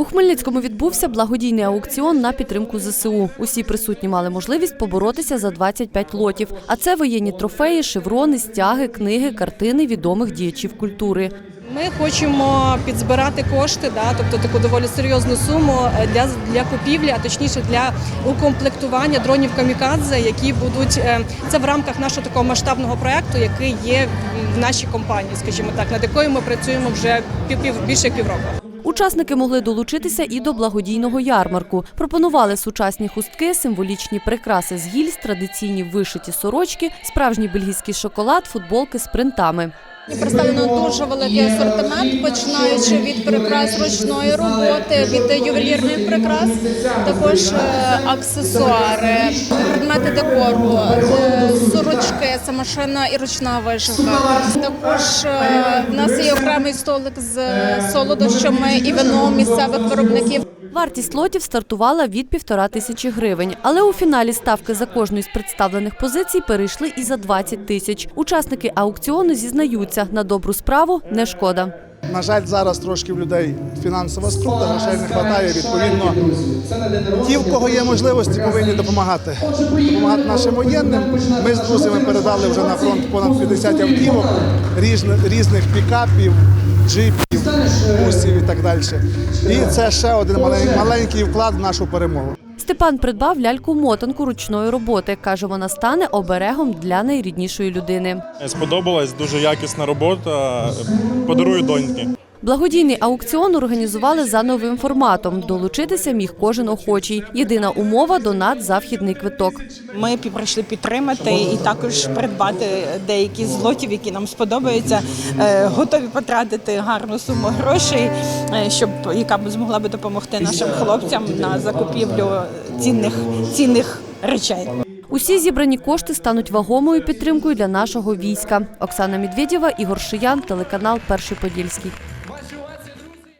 У Хмельницькому відбувся благодійний аукціон на підтримку ЗСУ. Усі присутні мали можливість поборотися за 25 лотів. А це воєнні трофеї, шеврони, стяги, книги, картини відомих діячів культури. Ми хочемо підзбирати кошти, да, тобто таку доволі серйозну суму е, для, для купівлі, а точніше для укомплектування дронів камікадзе, які будуть е, це в рамках нашого такого масштабного проекту, який є в нашій компанії, скажімо так, над якою ми працюємо вже пів, пів більше півроку. Учасники могли долучитися і до благодійного ярмарку. Пропонували сучасні хустки, символічні прикраси з гільз, традиційні вишиті сорочки, справжній бельгійський шоколад, футболки з принтами. Представлено дуже великий асортимент, починаючи від прикрас ручної роботи, від ювелірних прикрас, також е, аксесуари, предмети декору, е, це машина і ручна вишивка. Також е, в нас є окремий столик з солодощами і вином місцевих виробників. Вартість лотів стартувала від півтора тисячі гривень, але у фіналі ставки за кожну з представлених позицій перейшли і за 20 тисяч. Учасники аукціону зізнаються, на добру справу не шкода. На жаль, зараз трошки в людей фінансова скруда, грошей не вистачає. Відповідно, ті, в кого є можливості, повинні допомагати. Допомагати нашим воєнним. Ми з друзями передали вже на фронт понад 50 автівок, різних, пікапів, джипів, бусів і так далі. І це ще один малень- маленький вклад в нашу перемогу. Степан придбав ляльку-мотанку ручної роботи. Каже, вона стане оберегом для найріднішої людини. Сподобалась дуже якісна робота. Подарую доньки. Благодійний аукціон організували за новим форматом. Долучитися міг кожен охочий. Єдина умова донат за вхідний квиток. Ми прийшли підтримати і також придбати деякі з лотів, які нам сподобаються. Е, Готові потратити гарну суму грошей, е, щоб яка б змогла би допомогти нашим хлопцям на закупівлю цінних цінних речей. Усі зібрані кошти стануть вагомою підтримкою для нашого війська. Оксана Медведєва, Ігор Шиян, телеканал Перший Подільський.